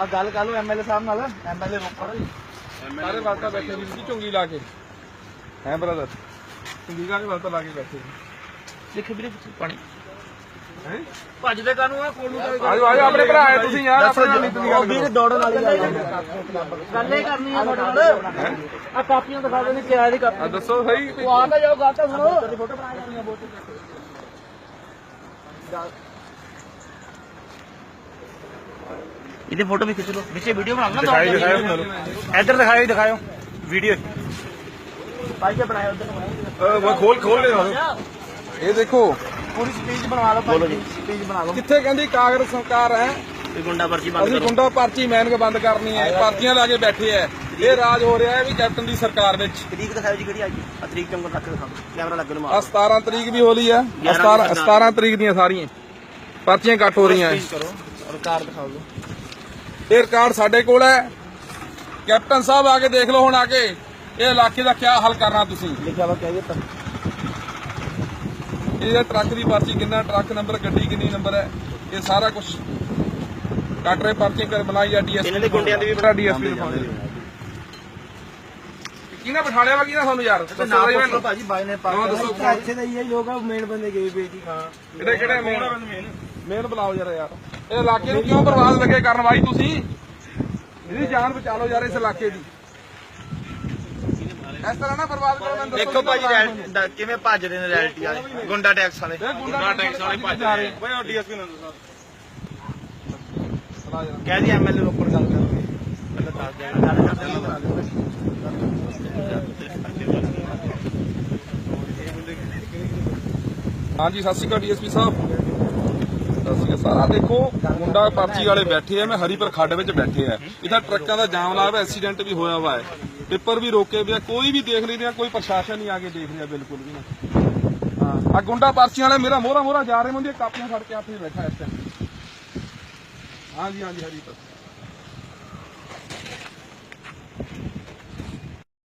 ਆ ਗੱਲ ਕਰ ਲਓ ਐਮਐਲਏ ਸਾਹਿਬ ਨਾਲ ਐਮਐਲਏ ਰੋਪੜ। ਸਾਰੇ ਵਾਸਤਾ ਬੈਠੇ ਜੀ। ਝੁੰਗੀ ਲਾ ਕੇ। ਹੈ ਬ੍ਰਦਰ ਝੁੰਗੀ ਲਾ ਕੇ ਵਾਸਤਾ ਲਾ ਕੇ ਬੈਠੇ ਲਿਖ ਵੀਰੇ ਪਾਣੀ। ਹੈ? ਭੱਜਦੇ ਕਾਨੂੰ ਆ ਕੋਲ ਨੂੰ ਆਜੋ ਆਜੋ ਆਪਣੇ ਭਰਾ ਹੈ ਤੁਸੀਂ ਯਾਰ ਆਪਣੇ ਨਾਲ ਦੀ ਗੱਲ ਵੀਰੇ ਦੌੜਨ ਵਾਲੀ ਗੱਲ ਆ ਗੱਲੇ ਕਰਨੀ ਆ ਤੁਹਾਡੇ ਨਾਲ। ਆ ਕਾਪੀਆਂ ਦਿਖਾ ਦੇ ਨੇ ਕਿਹਾ ਦੀ ਕਾਪੀ। ਆ ਦੱਸੋ ਸਹੀ ਉਹ ਆ ਤਾਂ ਜਾਓ ਗੱਲ ਤਾਂ ਸੁਣੋ ਫੋਟੋ ਬਣਾ ਕੇ ਇਹਦੀ ਫੋਟੋ ਵੀ ਖਿੱਚ ਲਓ ਵਿੱਚੇ ਵੀਡੀਓ ਬਣਾ ਲਓ ਦਿਖਾਈ ਦਿਖਾਓ ਇੱਧਰ ਦਿਖਾਓ ਦਿਖਾਓ। ਵੀਡੀਓ ਭਾਈ ਕੇ ਬਣਾਇਆ ਉਧਰ ਉਹ ਖੋਲ ਖੋਲ ਲੈ ਇਹ ਦੇਖੋ। ਪੂਰੀ ਸਪੀਚ ਬਣਵਾ ਲਓ ਭਾਈ ਸਪੀਚ ਬਣਾ ਲਓ। ਕਿੱਥੇ ਕਹਿੰਦੀ ਕਾਂਗਰਸ ਸਰਕਾਰ ਹੈ? ਗੁੰਡਾ ਪਰਚੀ ਅਸੀਂ ਗੁੰਡਾ ਪਰਚੀ ਮੈਨਕ ਬੰਦ ਕਰਨੀ ਹੈ ਪਰਚੀਆਂ ਲਾ ਕੇ ਬੈਠੇ ਐ ਇਹ ਰਾਜ ਹੋ ਰਿਹਾ ਹੈ ਵੀ ਕੈਪਟਨ ਦੀ ਸਰਕਾਰ ਵਿੱਚ। ਤਰੀਕ ਦਿਖਾਓ ਜੀ ਕਿਹੜੀ ਆਈ ਆ ਤਰੀਕ ਚੰਗੋ ਤੱਕ ਦਿਖਾਓ। ਕੈਮਰਾ ਲੱਗਣ ਆ ਮਾਰ 17 ਤਰੀਕ ਵੀ ਹੋਲੀ ਆ 17 17 ਤਰੀਕ ਦੀਆਂ ਸਾਰੀਆਂ। ਪਰਚੀਆਂ ਕੱਟ ਹੋ ਰਹੀਆਂ ਐ। ਕਰੋ ਰਿਕਾਰਡ ਦਿਖਾਓ ਜੀ। ਇਹ ਰਿਕਾਰਡ ਸਾਡੇ ਕੋਲ ਹੈ। ਕੈਪਟਨ ਸਾਹਿਬ ਆ ਕੇ ਦੇਖ ਲਓ ਹੁਣ ਆ ਕੇ। ਇਹ ਇਲਾਕੇ ਦਾ ਕੀ ਹੱਲ ਕਰਨਾ ਤੁਸੀਂ? ਲਿਖਿਆ ਵਾ ਕਹੀਏ ਤਾਂ ਇਹ ਟਰੱਕ ਦੀ ਪਰਚੀ ਕਿੰਨਾ ਟਰੱਕ ਨੰਬਰ ਗੱਡੀ ਕਿੰਨੀ ਨੰਬਰ ਹੈ ਇਹ ਸਾਰਾ ਕੁਝ ਕੱਟ ਰਹੇ ਪਰਚੀ ਕਰ ਬਣਾਈ ਆ ਡੀਐਸਪੀ ਇਹਨਾਂ ਦੇ ਗੁੰਡਿਆਂ ਦੀ ਵੀ ਬੜਾ ਡੀਐਸਪੀ ਦਿਖਾਉਂਦੇ ਕਿਹਨਾਂ ਬਿਠਾ ਲਿਆ ਵਾ ਕਿਹਨਾਂ ਸਾਨੂੰ ਯਾਰ? ਦੱਸੋ ਜੀ ਭਾਜੀ ਬਾਈ ਨੇ ਪਾ ਹਾਂ, ਦੱਸੋ। ਇੱਥੇ ਤਾਂ ਇਹ ਲੋਕ ਆ ਮੇਨ ਬੰਦੇ ਗਏ ਬੇਟੀ ਹਾਂ। ਕਿਹੜੇ ਕਿਹੜੇ ਮੇਨ ਮੇਨ ਬੁਲਾਓ ਯਾਰ ਯਾਰ। ਇਹ ਇਲਾਕੇ ਨੂੰ ਕਿਉਂ ਬਰਬਾਦ ਲੱਗੇ ਕਰਨ ਵਾਈ ਤੁਸੀਂ? ਇਹਦੀ ਜਾਨ ਬਚਾ ਲਓ ਯਾਰ ਇਸ ਇਲਾਕੇ ਦੀ। ਇਸ ਤਰ੍ਹਾਂ ਨਾ ਬਰਬਾਦ ਕਰੋ ਮੈਨੂੰ ਦੱਸੋ ਦੇਖੋ ਬਰਬਾਦ ਰੈਲ- ਦਾ- ਕਿਵੇਂ ਭੱਜਦੇ ਨੇ ਰੈਲਿਟੀ ਵਾਲੇ? ਗੁੰਡਾ ਟੈਕਸ ਵਾਲੇ। ਗੁੰਡਾ ਟੈਕਸ ਵਾਲੇ ਭੱਜ ਰਹੇ। ਓਏ ਉਹ ਡੀਐਸਪੀ ਨੰਦੂ ਸਾਹਿਬ ਚਲਾ ਯਾਰ ਕਹਿ ਦੀ ਐਮਐਲਏ ਉੱਪਰ ਗੱਲ ਕਰੋਗੇ ਪਹਿਲਾਂ ਦੱਸ ਦੇਣਾ ਗੱਲ ਕਰਦੇ ਹਾਂਜੀ ਸਤਿ ਸ਼੍ਰੀ ਅਕਾਲ ਡੀਐਸਪੀ ਸਾਹਿਬ। ਸਤਿ ਸ਼੍ਰੀ ਸਾਰਾ ਦੇਖੋ, ਮੁੰਡਾ ਪਰਚੀ ਵਾਲੇ ਬੈਠੇ ਆ, ਮੈਂ ਹਰੀਪੁਰ ਖੱਡ ਵਿੱਚ ਬੈਠੇ ਆ। ਇਹਦਾ ਟਰੱਕਾਂ ਦਾ ਜਾਮ ਲਾਇਆ ਹੋਇਆ, ਐਕਸੀਡੈਂਟ ਵੀ ਹੋਇਆ ਵਾ ਹੈ ਪੇਪਰ ਵੀ ਰੋਕੇ ਪਿਆ ਕੋਈ ਵੀ ਦੇਖ ਲਈ ਆ, ਕੋਈ ਪ੍ਰਸ਼ਾਸਨ ਨਹੀਂ ਆ ਕੇ ਦੇਖ ਰਿਹਾ ਬਿਲਕੁਲ ਵੀ ਨਾ। ਹਾਂ ਆ ਗੁੰਡਾ ਪਰਚੀਆਂ ਵਾਲੇ ਮੇਰਾ ਮੋਹਰਾ ਮੋਹਰਾ ਜਾ ਰਹੇ ਹੁੰਦੇ ਕਾਪੀਆਂ ਫੜ ਕੇ ਆਪੇ ਬੈਠਾ ਇਸ ਟਾਈਮ ਹਾਂਜੀ ਹਾਂਜੀ, ਹਰੀਪੁਰ।